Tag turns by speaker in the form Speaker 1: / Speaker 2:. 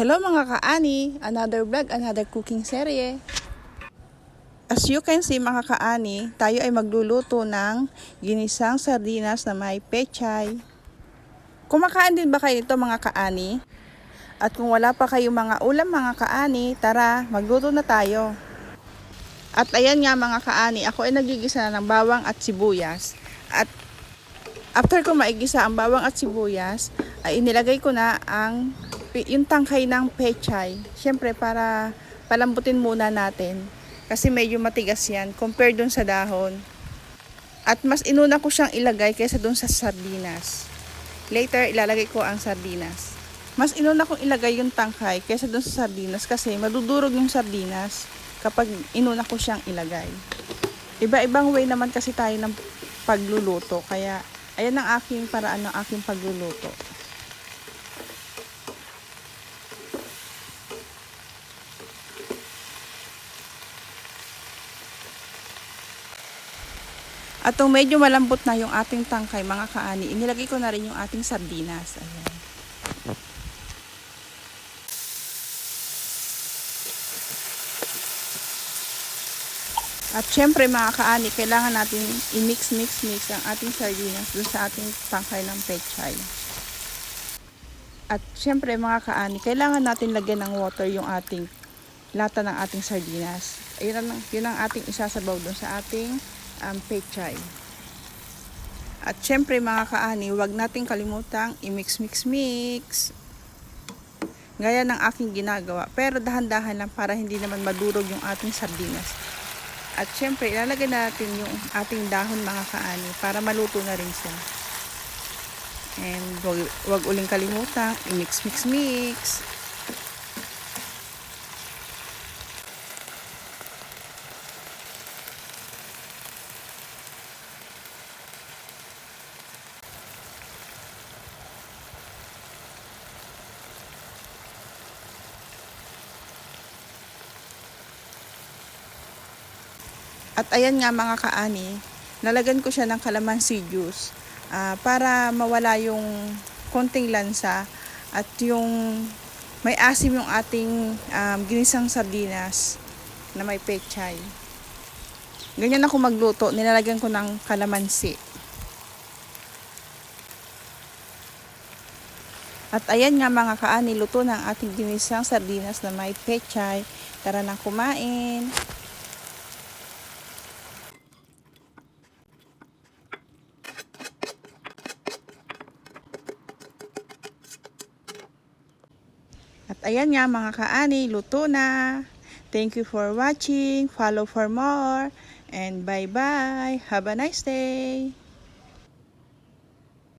Speaker 1: Hello mga kaani, another vlog, another cooking serye. As you can see mga kaani, tayo ay magluluto ng ginisang sardinas na may pechay. Kumakain din ba kayo nito mga kaani? At kung wala pa kayong mga ulam mga kaani, tara, magluto na tayo. At ayan nga mga kaani, ako ay nagigisa na ng bawang at sibuyas. At after ko maigisa ang bawang at sibuyas, ay inilagay ko na ang yung tangkay ng pechay. Siyempre para palambutin muna natin. Kasi medyo matigas yan compared dun sa dahon. At mas inuna ko siyang ilagay kaysa dun sa sardinas. Later, ilalagay ko ang sardinas. Mas inuna kong ilagay yung tangkay kaysa dun sa sardinas kasi madudurog yung sardinas kapag inuna ko siyang ilagay. Iba-ibang way naman kasi tayo ng pagluluto. Kaya, ayan ang aking paraan ng aking pagluluto. At kung medyo malambot na yung ating tangkay, mga kaani, inilagay ko na rin yung ating sardinas. Ayan. At syempre mga kaani, kailangan natin i-mix, mix, mix ang ating sardinas dun sa ating tangkay ng pechay. At syempre mga kaani, kailangan natin lagyan ng water yung ating lata ng ating sardinas. Ayun ang, yun ang ating isasabaw dun sa ating um, pechay. At syempre mga kaani, huwag nating kalimutang i-mix, mix, mix. Gaya ng aking ginagawa. Pero dahan-dahan lang para hindi naman madurog yung ating sardinas. At syempre, ilalagay natin yung ating dahon mga kaani para maluto na rin siya. And wag, wag uling kalimutan, i-mix, mix, mix. At ayan nga mga kaani, nalagyan ko siya ng calamansi juice ah, para mawala yung konting lansa at yung may asim yung ating um, ginisang sardinas na may pechay. Ganyan ako magluto, nilalagyan ko ng kalamansi. At ayan nga mga kaani, luto ng ating ginisang sardinas na may pechay. Tara na kumain. At ayan nga mga kaani, luto na. Thank you for watching. Follow for more. And bye-bye. Have a nice day.